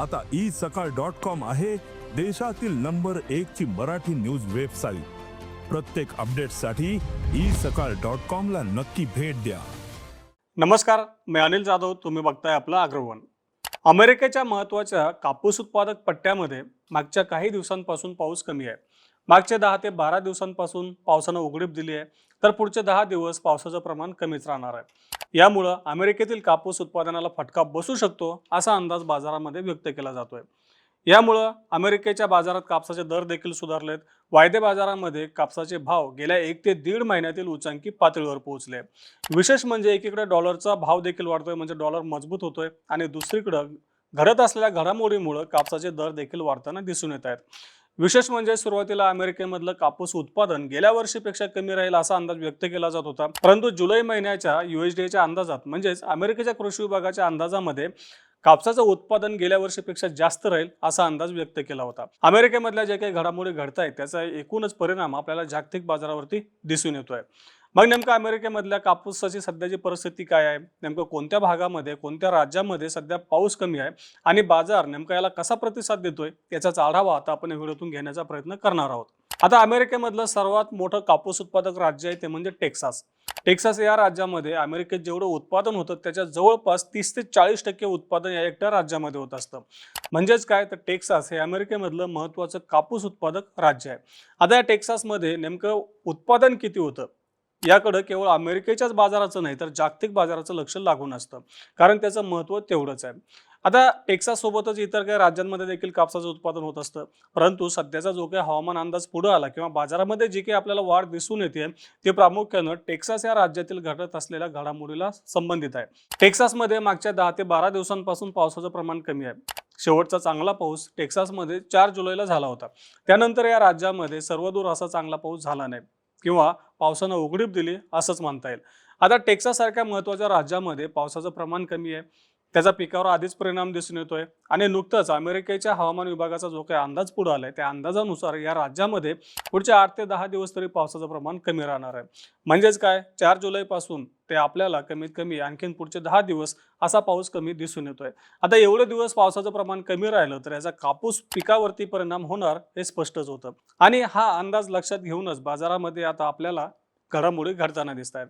आता ई सकाळ dot com आहे देशातील नंबर एक ची मराठी न्यूज वेबसाईट. प्रत्येक अपडेटसाठी ई सकाळ डॉट कॉम ला नक्की भेट द्या. नमस्कार मी अनिल जाधव तुम्ही बघताय आपलं अग्रवन. अमेरिकेच्या महत्त्वाच्या कापूस उत्पादक पट्ट्यामध्ये मागच्या काही दिवसांपासून पाऊस कमी आहे. मागचे दहा ते बारा दिवसांपासून पावसानं उघडीप दिली आहे तर पुढचे दहा दिवस पावसाचं प्रमाण कमीच राहणार आहे. यामुळं अमेरिकेतील कापूस उत्पादनाला फटका बसू शकतो असा अंदाज बाजारामध्ये व्यक्त केला जातोय. यामुळं अमेरिकेच्या बाजारात कापसाचे दर देखील सुधारलेत. वायदे बाजारामध्ये कापसाचे भाव गेल्या एक ते दीड महिन्यातील उच्चांकी पातळीवर पोहोचले. विशेष म्हणजे एकीकडे डॉलरचा भाव देखील वाढतोय म्हणजे डॉलर मजबूत होतोय आणि दुसरीकडं घडत असलेल्या घडामोडीमुळं कापसाचे दर देखील वाढताना दिसून येत आहेत. विशेष म्हणजे सुरुवातीला अमेरिकेमधलं कापूस उत्पादन गेल्या वर्षीपेक्षा कमी राहील असा अंदाज व्यक्त केला जात होता. परंतु जुलै महिन्याच्या युएसडीएच्या अंदाजात म्हणजेच अमेरिकेच्या कृषी विभागाच्या अंदाजामध्ये कापसाचं उत्पादन गेल्या वर्षीपेक्षा जास्त राहील असा अंदाज व्यक्त केला होता. अमेरिकेमधल्या जे काही घडामोडी घडत आहेत त्याचा एकूणच परिणाम आपल्याला जागतिक बाजारावरती दिसून येतोय. मग नेमकं अमेरिकेमधल्या कापूसाची सध्याची परिस्थिती काय आहे? नेमकं कोणत्या भागामध्ये कोणत्या राज्यामध्ये सध्या पाऊस कमी आहे? आणि बाजार नेमका याला कसा प्रतिसाद देतोय? याचाच आढावा आता आपण या व्हिडिओतून घेण्याचा प्रयत्न करणार आहोत. आता अमेरिकेमधलं सर्वात मोठं कापूस उत्पादक राज्य आहे ते म्हणजे टेक्सास. टेक्सास या राज्यामध्ये अमेरिकेत जेवढं उत्पादन होतं त्याच्या जवळपास तीस ते चाळीस टक्के उत्पादन या एकट्या राज्यामध्ये होत असतं. म्हणजेच काय? तर टेक्सास हे अमेरिकेमधलं महत्त्वाचं कापूस उत्पादक राज्य आहे. आता या टेक्सासमध्ये नेमकं उत्पादन किती होतं? याकडं केवळ अमेरिकेच्याच बाजाराचं नाही तर जागतिक बाजाराचं लक्ष लागून असतं. कारण त्याचं महत्त्व तेवढंच आहे. आता टेक्साससोबतच इतर काही राज्यांमध्ये देखील कापसाचं उत्पादन होत असतं. परंतु सध्याचा जो काही हवामान अंदाज पुढे आला किंवा बाजारामध्ये जी काही आपल्याला वाढ दिसून येते ते प्रामुख्यानं टेक्सास या राज्यातील घडत असलेल्या घडामोडीला संबंधित आहे. टेक्सासमध्ये मागच्या दहा ते बारा दिवसांपासून पावसाचं प्रमाण कमी आहे. शेवटचा चांगला पाऊस टेक्सासमध्ये चार जुलैला झाला होता. त्यानंतर या राज्यामध्ये सर्वदूर असा चांगला पाऊस झाला नाही. किंवा पावसानं उघडीप दिली असंच म्हणता येईल. आता टेक्सासारख्या महत्त्वाच्या राज्यामध्ये पावसाचं प्रमाण कमी आहे. त्याचा पिकावर आधीच परिणाम दिसून येतोय. आणि नुकतंच अमेरिकेच्या हवामान विभागाचा जो काही अंदाज पुढे आलाय त्या अंदाजानुसार या राज्यामध्ये पुढच्या आठ ते दहा दिवस तरी पावसाचं प्रमाण कमी राहणार आहे. म्हणजेच काय? चार जुलैपासून ते आपल्याला कमीत कमी आणखीन पुढचे दहा दिवस असा पाऊस कमी दिसून येतोय. आता एवढे दिवस पावसाचं प्रमाण कमी राहिलं तर याचा कापूस पिकावरती परिणाम होणार हे स्पष्टच होतं. आणि हा अंदाज लक्षात घेऊनच बाजारामध्ये आता आपल्याला घडामोडी घडताना दिसत आहेत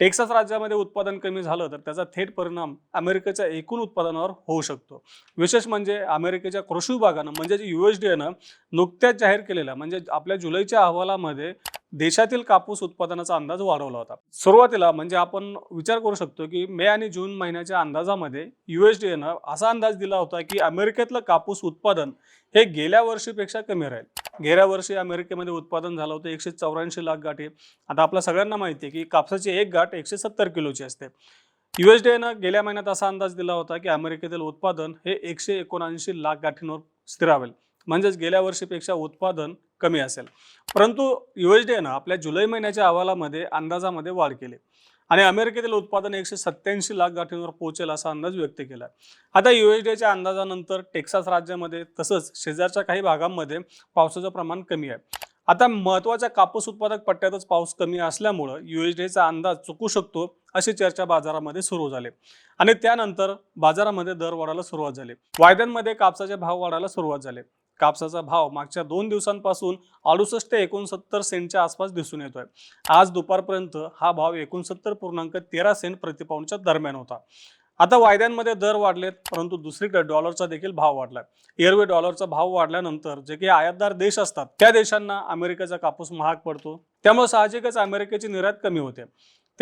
टेक्सास राज्यामध्ये उत्पादन कमी झालं तर त्याचा थेट परिणाम अमेरिकेच्या एकूण उत्पादनावर होऊ शकतो. विशेष म्हणजे अमेरिकेच्या कृषी विभागानं म्हणजे यू एस डी एनं नुकत्याच जाहीर केलेल्या म्हणजे आपल्या जुलैच्या अहवालामध्ये देशातील कापूस उत्पादनाचा अंदाज वाढवला होता. सुरुवातीला म्हणजे आपण विचार करू शकतो की मे आणि जून महिन्याच्या अंदाजामध्ये युएसडीएनं असा अंदाज दिला होता की अमेरिकेतलं कापूस उत्पादन हे गेल्या वर्षीपेक्षा कमी राहील. गेल्या वर्षी अमेरिकेमध्ये उत्पादन झालं होतं एकशे चौऱ्याऐंशी लाख गाठी आता आपल्या सगळ्यांना माहिती आहे की कापसाची एक गाठ एकशे सत्तर किलोची असते. युएसडीएनं गेल्या महिन्यात असा अंदाज दिला होता की अमेरिकेतील उत्पादन हे एकशे एकोणऐंशी लाख गाठींवर स्थिरावेल म्हणजेच गेल्या वर्षीपेक्षा उत्पादन कमी असेल. परंतु युएसडीएनं आपल्या जुलै महिन्याच्या अहवालामध्ये अंदाजामध्ये वाढ केली. आणि अमेरिकेतील उत्पादन एकशे सत्त्याऐंशी लाख गाठींवर पोहोचेल असा अंदाज व्यक्त केला आता युएसडीच्या अंदाजानंतर टेक्सास राज्यामध्ये तसंच शेजारच्या काही भागांमध्ये पावसाचं प्रमाण कमी आहे. आता महत्त्वाच्या कापूस उत्पादक पट्ट्यातच पाऊस कमी असल्यामुळं युएसडीचा अंदाज चुकू शकतो अशी चर्चा बाजारामध्ये सुरू झाली. आणि त्यानंतर बाजारामध्ये दर वाढायला सुरुवात झाली. वायद्यांमध्ये कापसाचे भाव वाढायला सुरुवात झाली. कापसाचा भाव मागच्या दोन दिवसांपासून अडुसष्ट ते एकोणसत्तर सेंटच्या आसपास दिसून येतोय. आज दुपारपर्यंत हा भाव एकोणसत्तर पूर्णांक तेरा सेंट प्रतिपाऊंडच्या दरम्यान होता. आता वायद्यांमध्ये दर वाढलेत परंतु दुसरीकडे डॉलरचा देखील भाव वाढलाय. एअरवे डॉलरचा भाव वाढल्यानंतर जे काही आयातदार देश असतात त्या देशांना अमेरिकेचा कापूस महाग पडतो. त्यामुळे साहजिकच अमेरिकेची निर्यात कमी होते.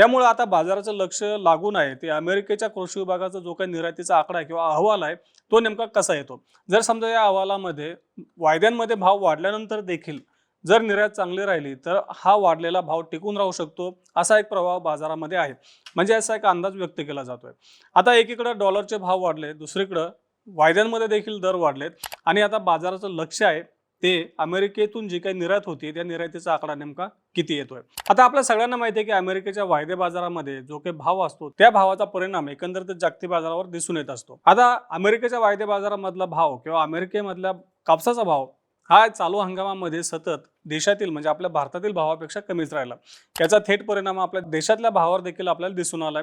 त्यामुळे आता बाजाराचं लक्ष लागून आहे. ते अमेरिकेच्या कृषी विभागाचा जो काही निर्यातीचा आकडा किंवा अहवाल आहे तो नेमका कसा येतो? जर समजा या अहवालामध्ये वायद्यांमध्ये भाव वाढल्यानंतर देखील जर निर्यात चांगली राहिली तर हा वाढलेला भाव टिकून राहू शकतो असा एक प्रभाव बाजारामध्ये आहे. म्हणजे असा एक अंदाज व्यक्त केला जातोय. आता एकीकडे डॉलरचे भाव वाढले दुसरीकडं वायद्यांमध्ये देखील दर वाढलेत आणि आता बाजाराचं लक्ष आहे ते अमेरिकेतून जी काही निर्यात होती त्या निर्यातीचा आकडा नेमका किती येतोय? आता आपल्या सगळ्यांना माहिती आहे की अमेरिकेच्या वायदे बाजारामध्ये जो काही भाव असतो त्या भावाचा परिणाम एकंदरीत जागतिक बाजारावर दिसून येत असतो. आता अमेरिकेच्या वायदे बाजारामधला भाव किंवा अमेरिकेमधल्या कापसाचा भाव हा चालू हंगामामध्ये सतत देशातील म्हणजे आपल्या भारतातील भावापेक्षा कमीच राहिला. याचा थेट परिणाम आपल्या देशातल्या भावावर देखील आपल्याला दिसून आलाय.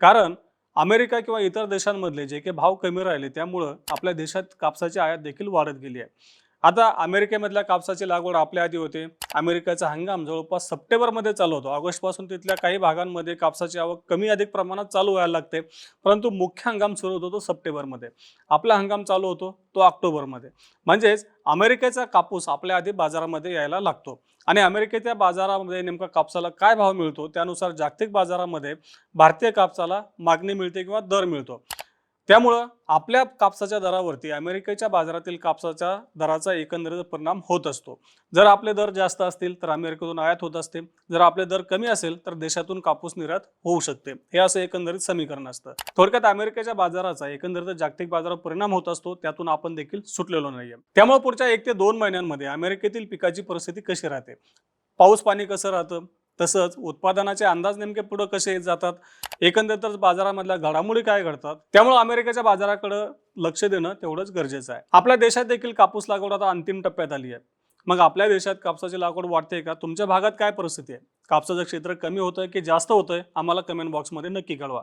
कारण अमेरिका किंवा इतर देशांमधले जे काही भाव कमी राहिले त्यामुळं आपल्या देशात कापसाची आयात देखील वाढत गेली आहे. आता अमेरिकेमधल्या कापसाची लागवड आपल्या आधी होते. अमेरिकेचा हंगाम जवळपास सप्टेंबरमध्ये चालू होतो. ऑगस्टपासून तिथल्या काही भागांमध्ये कापसाची आवक कमी अधिक प्रमाणात चालू व्हायला लागते. परंतु मुख्य हंगाम सुरू होतो तो सप्टेंबरमध्ये. आपला हंगाम चालू होतो तो ऑक्टोबरमध्ये. म्हणजेच अमेरिकेचा कापूस आपल्या आधी बाजारामध्ये यायला लागतो. आणि अमेरिकेच्या बाजारामध्ये नेमका कापसाला काय भाव मिळतो? त्यानुसार जागतिक बाजारामध्ये भारतीय कापसाला मागणी मिळते किंवा दर मिळतो. त्यामुळं आपल्या कापसाच्या दरावरती अमेरिकेच्या बाजारातील कापसाच्या दराचा एकंदरीत परिणाम होत असतो. जर आपले दर जास्त असतील तर अमेरिकेतून आयात होत असते. जर आपले दर कमी असेल तर देशातून कापूस निर्यात होऊ शकते. हे असं एकंदरीत समीकरण असतं. थोडक्यात अमेरिकेच्या बाजाराचा एकंदरीत जागतिक बाजारावर परिणाम होत असतो त्यातून आपण देखील सुटलेलो नाहीये. त्यामुळे पुढच्या एक ते दोन महिन्यांमध्ये अमेरिकेतील पिकाची परिस्थिती कशी राहते? पाऊस पाणी कसं राहतं? तसंच उत्पादनाचे अंदाज नेमके पुढे कसे येत जातात? एकंदरीतच बाजारामधल्या घडामोडी काय घडतात? त्यामुळे अमेरिकेच्या बाजाराकडे लक्ष देणं तेवढंच गरजेचं आहे. आपल्या देशात देखील कापूस लागवड आता अंतिम टप्प्यात आली आहे. मग आपल्या देशात कापसाची लागवड वाढते का? तुमच्या भागात काय परिस्थिती आहे? कापसाचं क्षेत्र कमी होतंय की जास्त होतंय? आम्हाला कमेंट बॉक्समध्ये नक्की कळवा.